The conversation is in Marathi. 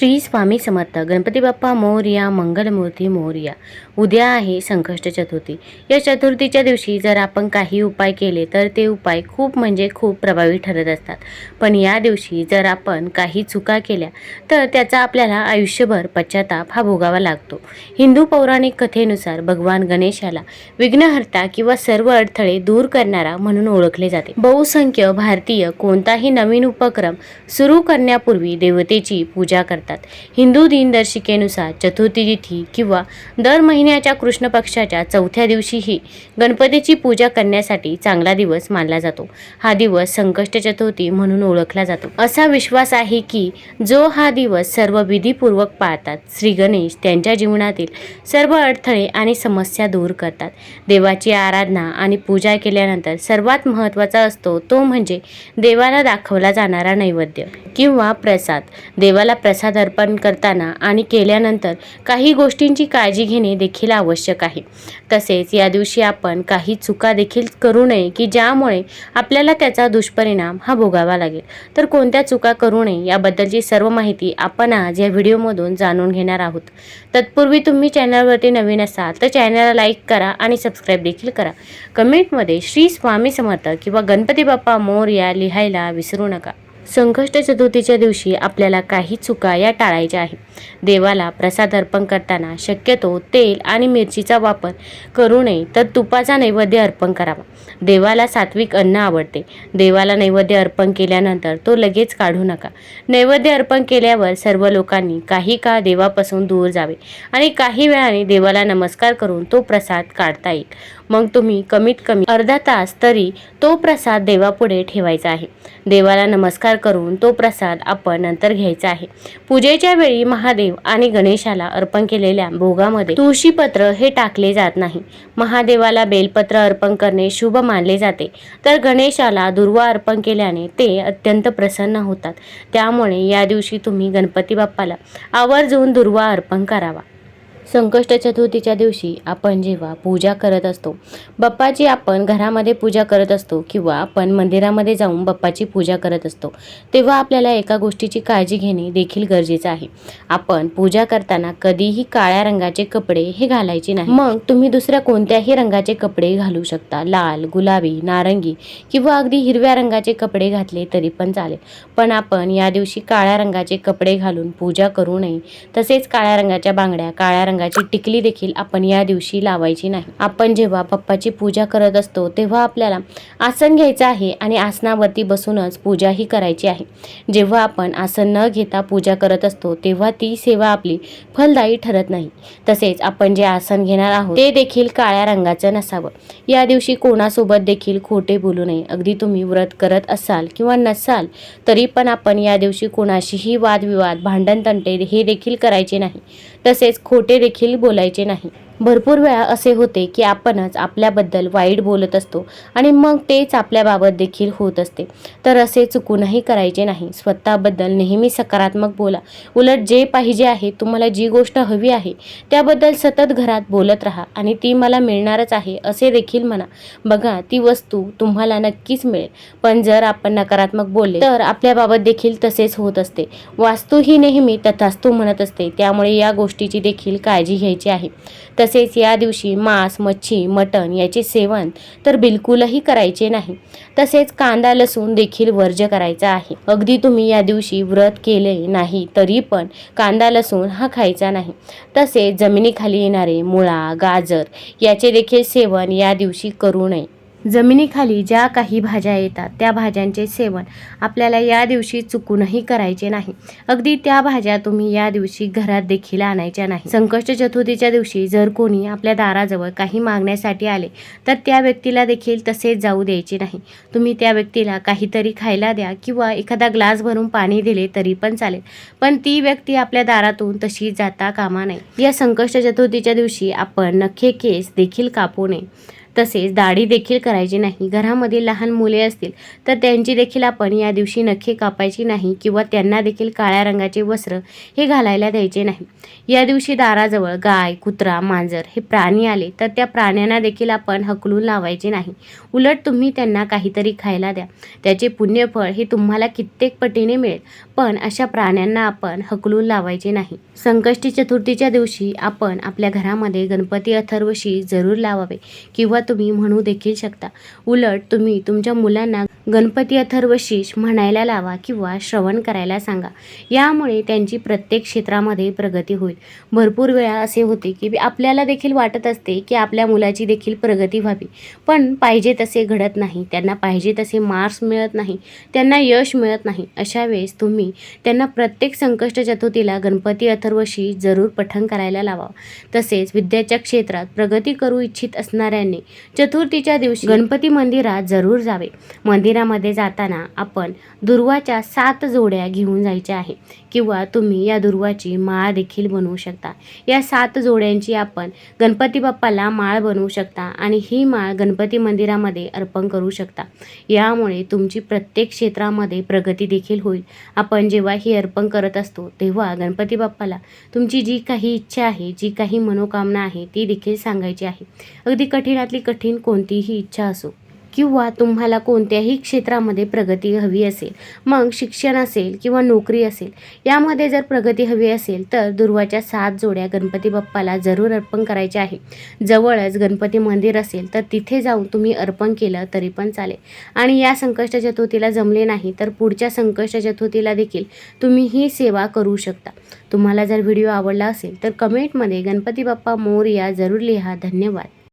श्री स्वामी समर्थ. गणपती बाप्पा मोर्या मंगलमूर्ती मोर्या. उद्या आहे संकष्ट चतुर्थी. या चतुर्थीच्या दिवशी जर आपण काही उपाय केले तर ते उपाय खूप म्हणजे खूप प्रभावी ठरत असतात. पण या दिवशी जर आपण काही चुका केल्या तर त्याचा आपल्याला आयुष्यभर पश्चाताप हा भोगावा लागतो. हिंदू पौराणिक कथेनुसार भगवान गणेशाला विघ्नहर्ता किंवा सर्व अडथळे दूर करणारा म्हणून ओळखले जाते. बहुसंख्य भारतीय कोणताही नवीन उपक्रम सुरू करण्यापूर्वी देवतेची पूजा करतात. हिंदू दिनदर्शिकेनुसार चतुर्थी तिथी किंवा दर महिन्याच्या कृष्ण पक्षाच्या चौथ्या दिवशीही गणपतीची पूजा करण्यासाठी चांगला दिवस मानला जातो. हा दिवस संकष्ट चतुर्थी म्हणून ओळखला जातो. असा विश्वास आहे की जो हा दिवस सर्व विधीपूर्वक पाळतात श्री गणेश त्यांच्या जीवनातील सर्व अडथळे आणि समस्या दूर करतात. देवाची आराधना आणि पूजा केल्यानंतर सर्वात महत्त्वाचा असतो तो म्हणजे देवाला दाखवला जाणारा नैवेद्य किंवा प्रसाद. देवाला प्रसाद अर्पण करताना आणि केल्यानंतर काही गोष्टींची काळजी घेणे देखील आवश्यक आहे. तसेच या दिवशी आपण काही चुका देखील करू नये की ज्यामुळे आपल्याला त्याचा दुष्परिणाम हा भोगावा लागेल. तर कोणत्या चुका करू नये याबद्दलची सर्व माहिती आपण आज या व्हिडिओमधून जाणून घेणार आहोत. तत्पूर्वी तुम्ही चॅनलवरती नवीन असाल तर चॅनलला लाईक करा आणि सबस्क्राईब देखील करा. कमेंटमध्ये श्री स्वामी समर्थ किंवा गणपती बाप्पा मोर या लिहायला विसरू नका. संकष्ट चतुर्थीच्या दिवशी आपल्याला काही चुका या टाळायच्या आहेत. देवाला प्रसाद अर्पण करताना शक्यतो तेल आणि मिरचीचा वापर करू नये तर तुपाचा नैवेद्य अर्पण करावा. देवाला सात्विक अन्न आवडते. देवाला नैवेद्य अर्पण केल्यानंतर तो लगेच काढू नका. नैवेद्य अर्पण केल्यावर सर्व लोकांनी काही काळ देवापासून दूर जावे आणि काही वेळाने देवाला नमस्कार करून तो प्रसाद काढता येईल. मग तुम्ही कमीत कमी अर्धा तास तरी तो प्रसाद देवापुढे ठेवायचा आहे. देवाला नमस्कार करून तो प्रसाद आपण नंतर घ्यायचा आहे. पूजेच्या वेळी महादेव आणि गणेशाला अर्पण केलेल्या भोगामध्ये तुळशीपत्र हे टाकले जात नाही. महादेवाला बेलपत्र अर्पण करणे शुभ मानले जाते. तर गणेशाला दुर्वा अर्पण केल्याने ते अत्यंत प्रसन्न होतात. त्यामुळे या दिवशी तुम्ही गणपती बाप्पाला आवर्जून दुर्वा अर्पण करावा. संकष्ट चतुर्थीच्या दिवशी आपण जेव्हा पूजा करत असतो बाप्पाची आपण घरामध्ये पूजा करत असतो किंवा आपण मंदिरामध्ये जाऊन बाप्पाची पूजा करत असतो तेव्हा आपल्याला एका गोष्टीची काळजी घेणे देखील गरजेचं आहे. आपण पूजा करताना कधीही काळ्या रंगाचे कपडे हे घालायचे नाही. मग तुम्ही दुसऱ्या कोणत्याही रंगाचे कपडे घालू शकता. लाल गुलाबी नारंगी किंवा अगदी हिरव्या रंगाचे कपडे घातले तरी पण चालेल. पण आपण या दिवशी काळ्या रंगाचे कपडे घालून पूजा करू नये. तसेच काळ्या रंगाच्या बांगड्या काळ्या रंगाची टिकली देखील आपण या दिवशी लावायची नाही. आपण जेव्हा बाप्पाची पूजा करत असतो तेव्हा आपल्याला आसन घ्यायचं आहे आणि आसनावरती बसूनच पूजाही करायची आहे. जेव्हा आपण आसन न घेता पूजा करत असतो तेव्हा ती सेवा आपली फलदायी ठरत नाही. तसेच आपण जे आसन घेणार आहोत ते देखील काळ्या रंगाचं नसावं. या दिवशी कोणासोबत देखील खोटे बोलू नये. अगदी तुम्ही व्रत करत असाल किंवा नसाल तरी पण आपण या दिवशी कोणाशीही वादविवाद भांडण तंटे हे देखील करायचे नाही. तसेच खोटे देखील बोलायचे नाही. भरपूर वेळा असे होते की आपणच आपल्याबद्दल वाईट बोलत असतो आणि मग तेच आपल्याबाबत देखील होत असते. तर असे चुकूनही करायचे नाही. स्वतःबद्दल नेहमी सकारात्मक बोला. उलट जे पाहिजे आहे तुम्हाला जी गोष्ट हवी आहे त्याबद्दल सतत घरात बोलत राहा आणि ती मला मिळणारच आहे असे देखील म्हणा. बघा ती वस्तू तुम्हाला नक्कीच मिळेल. पण जर आपण नकारात्मक बोलले तर आपल्याबाबत देखील तसेच होत असते. वास्तू ही नेहमी तथास्तू म्हणत असते. त्यामुळे या गोष्टीची देखील काळजी घ्यायची आहे. तसेच तसेच या दिवशी मांस मच्छी मटण याचे सेवन तर बिलकुलही करायचे नाही. तसेच कांदा लसूण देखील वर्ज्य करायचा आहे. अगदी तुम्ही या दिवशी व्रत केले नाही तरी पण कांदा लसूण हा खायचा नाही. तसेच जमिनीखाली येणारे मुळा गाजर याचे देखील सेवन या दिवशी करू नये. जमिनीखाली ज्या काही भाज्या येतात त्या भाज्यांचे सेवन आपल्याला या दिवशी चुकूनही करायचे नाही. अगदी त्या भाज्या तुम्ही या दिवशी घरात देखील आणायच्या नाही. संकष्ट चतुर्थीच्या दिवशी जर कोणी आपल्या दाराजवळ काही मागण्यासाठी आले तर त्या व्यक्तीला देखील तसेच जाऊ द्यायचे नाही. तुम्ही त्या व्यक्तीला काहीतरी खायला द्या किंवा एखादा ग्लास भरून पाणी दिले तरी पण चालेल पण ती व्यक्ती आपल्या दारातून तशी जाता कामा नये. या संकष्ट चतुर्थीच्या दिवशी आपण नखे केस देखील कापू नये. तसेच दाढी देखील करायची नाही. घरामध्ये लहान मुले असतील तर त्यांची देखील आपण या दिवशी नखे कापायची नाही किंवा त्यांना देखील काळ्या रंगाचे वस्त्र हे घालायला द्यायचे नाही. या दिवशी दाराजवळ गाय कुत्रा मांजर हे प्राणी आले तर त्या प्राण्यांना देखील आपण हकलून लावायचे नाही. उलट तुम्ही त्यांना काहीतरी खायला द्या. त्याचे पुण्यफळ हे तुम्हाला कित्येक पटीने मिळेल. पण अशा प्राण्यांना आपण हकलून लावायचे नाही. संकष्टी चतुर्थीच्या दिवशी आपण आपल्या घरामध्ये गणपती अथर्वशी जरूर लावावे किंवा तुम्ही म्हणू देखील शकता. उलट तुम्ही तुमच्या मुलांना गणपती अथर्वशीष म्हणायला लावा किंवा श्रवण करायला सांगा. यामुळे त्यांची प्रत्येक क्षेत्रामध्ये प्रगती होईल. भरपूर वेळा असे होते की आपल्याला देखील वाटत असते की आपल्या मुलाची देखील प्रगती व्हावी. पण पाहिजे तसे घडत नाही. त्यांना पाहिजे तसे मार्क्स मिळत नाही. त्यांना यश मिळत नाही. अशा वेळेस तुम्ही त्यांना प्रत्येक संकष्ट चतुर्थीला गणपती अथर्वशी जरूर पठण करायला लावा. तसेच विद्याच्या क्षेत्रात प्रगती करू इच्छित असणाऱ्यांनी चतुर्थीच्या दिवशी गणपती मंदिरात जरूर जावे. मंदिरामध्ये जाताना आपण दुर्वाच्या सात जोड्या घेऊन जायच्या आहे. किंवा तुम्ही या दुर्वाची माळ देखील बनवू शकता. या सात जोड्यांची आपण गणपती बाप्पाला माळ बनवू शकता आणि ही माळ गणपती मंदिरामध्ये अर्पण करू शकता. यामुळे तुमची प्रत्येक क्षेत्रामध्ये प्रगती देखील होईल. आपण जेव्हा ही अर्पण करत असतो तेव्हा गणपती बाप्पाला तुमची जी काही इच्छा आहे जी काही मनोकामना आहे ती देखील सांगायची आहे. अगदी कठीणातली कठीण कोणतीही इच्छा असो किंवा तुम्हाला कोणत्याही क्षेत्रामध्ये प्रगती हवी असेल मग शिक्षण असेल किंवा नोकरी असेल यामध्ये जर प्रगती हवी असेल तर दुर्वाच्या सात जोड्या गणपती बाप्पाला जरूर अर्पण करायचे आहे. जवळच गणपती मंदिर असेल तर तिथे जाऊन तुम्ही अर्पण केलं तरी पण चालेल. आणि या संकष्ट चतुर्थीला जमले नाही तर पुढच्या संकष्ट चतुर्थीला देखील तुम्ही ही सेवा करू शकता. तुम्हाला जर व्हिडिओ आवडला असेल तर कमेंटमध्ये गणपती बाप्पा मोरया जरूर लिहा. धन्यवाद.